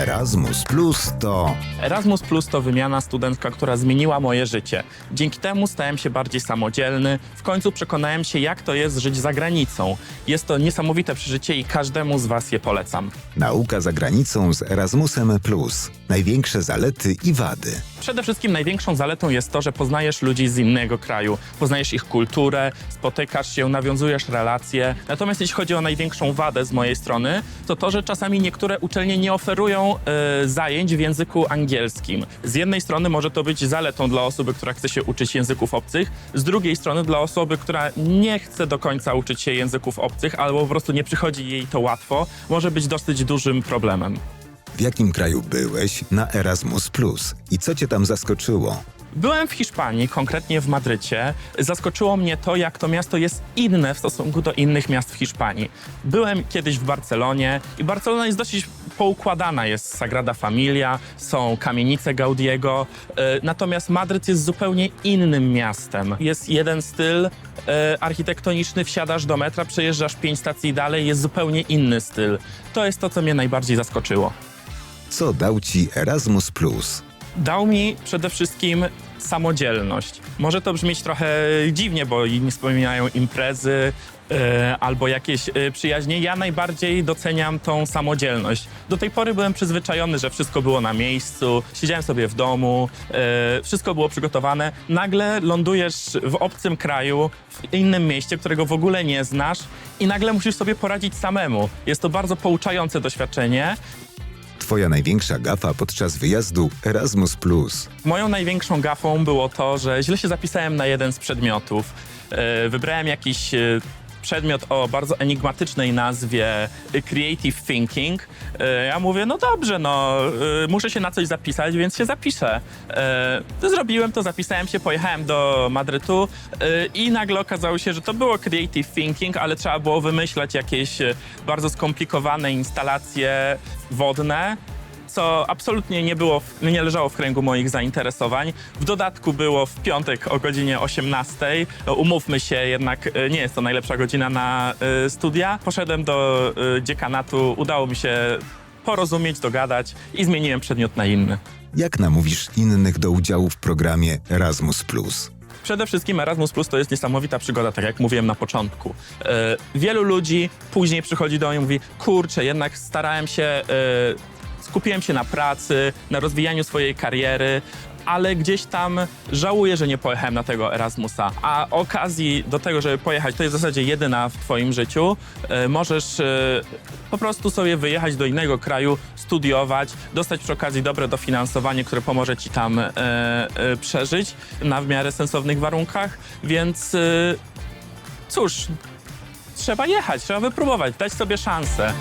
Erasmus Plus to Erasmus Plus to wymiana studencka, która zmieniła moje życie. Dzięki temu stałem się bardziej samodzielny. W końcu przekonałem się, jak to jest żyć za granicą. Jest to niesamowite przeżycie i każdemu z Was je polecam. nauka za granicą z Erasmusem Plus. Największe zalety i wady. Przede wszystkim największą zaletą jest to, że poznajesz ludzi z innego kraju, poznajesz ich kulturę, spotykasz się, nawiązujesz relacje. Natomiast jeśli chodzi o największą wadę z mojej strony, to to, że czasami niektóre uczelnie nie oferują e, zajęć w języku angielskim. Z jednej strony może to być zaletą dla osoby, która chce się uczyć języków obcych, z drugiej strony dla osoby, która nie chce do końca uczyć się języków obcych, albo po prostu nie przychodzi jej to łatwo, może być dosyć dużym problemem. W jakim kraju byłeś na Erasmus Plus i co cię tam zaskoczyło? Byłem w Hiszpanii, konkretnie w Madrycie. Zaskoczyło mnie to, jak to miasto jest inne w stosunku do innych miast w Hiszpanii. Byłem kiedyś w Barcelonie i Barcelona jest dosyć poukładana. Jest Sagrada Familia, są kamienice Gaudiego, e, natomiast Madryt jest zupełnie innym miastem. Jest jeden styl e, architektoniczny, wsiadasz do metra, przejeżdżasz pięć stacji dalej, jest zupełnie inny styl. To jest to, co mnie najbardziej zaskoczyło. Co dał ci Erasmus? Dał mi przede wszystkim samodzielność. Może to brzmieć trochę dziwnie, bo inni wspominają imprezy e, albo jakieś e, przyjaźnie. Ja najbardziej doceniam tą samodzielność. Do tej pory byłem przyzwyczajony, że wszystko było na miejscu, siedziałem sobie w domu, e, wszystko było przygotowane. Nagle lądujesz w obcym kraju, w innym mieście, którego w ogóle nie znasz i nagle musisz sobie poradzić samemu. Jest to bardzo pouczające doświadczenie Twoja największa gafa podczas wyjazdu Erasmus. Moją największą gafą było to, że źle się zapisałem na jeden z przedmiotów. E, Wybrałem jakiś e, przedmiot o bardzo enigmatycznej nazwie Creative Thinking. E, Ja mówię, no dobrze, no e, muszę się na coś zapisać, więc się zapiszę. E, Zrobiłem to, zapisałem się, pojechałem do Madrytu i nagle okazało się, że to było Creative Thinking, ale trzeba było wymyślać jakieś bardzo skomplikowane instalacje wodne, co absolutnie nie było, w- nie leżało w kręgu moich zainteresowań. W dodatku było w piątek o godzinie 18. No, Umówmy się, jednak e, nie jest to najlepsza godzina na e, studia. Poszedłem do e, dziekanatu, udało mi się porozumieć, dogadać i zmieniłem przedmiot na inny. Jak namówisz innych do udziału w programie Erasmus Plus? Przede wszystkim Erasmus Plus to jest niesamowita przygoda, tak jak mówiłem na początku. E, wielu ludzi później przychodzi do mnie i mówi, kurczę, jednak starałem się, e, skupiłem się na pracy, na rozwijaniu swojej kariery, ale gdzieś tam żałuję, że nie pojechałem na tego Erasmusa. A okazji do tego, żeby pojechać, to jest w zasadzie jedyna w twoim życiu. E, możesz e, po prostu sobie wyjechać do innego kraju, studiować, dostać przy okazji dobre dofinansowanie, które pomoże ci tam e, przeżyć na w miarę sensownych warunkach, więc cóż, trzeba jechać, trzeba wypróbować, dać sobie szansę.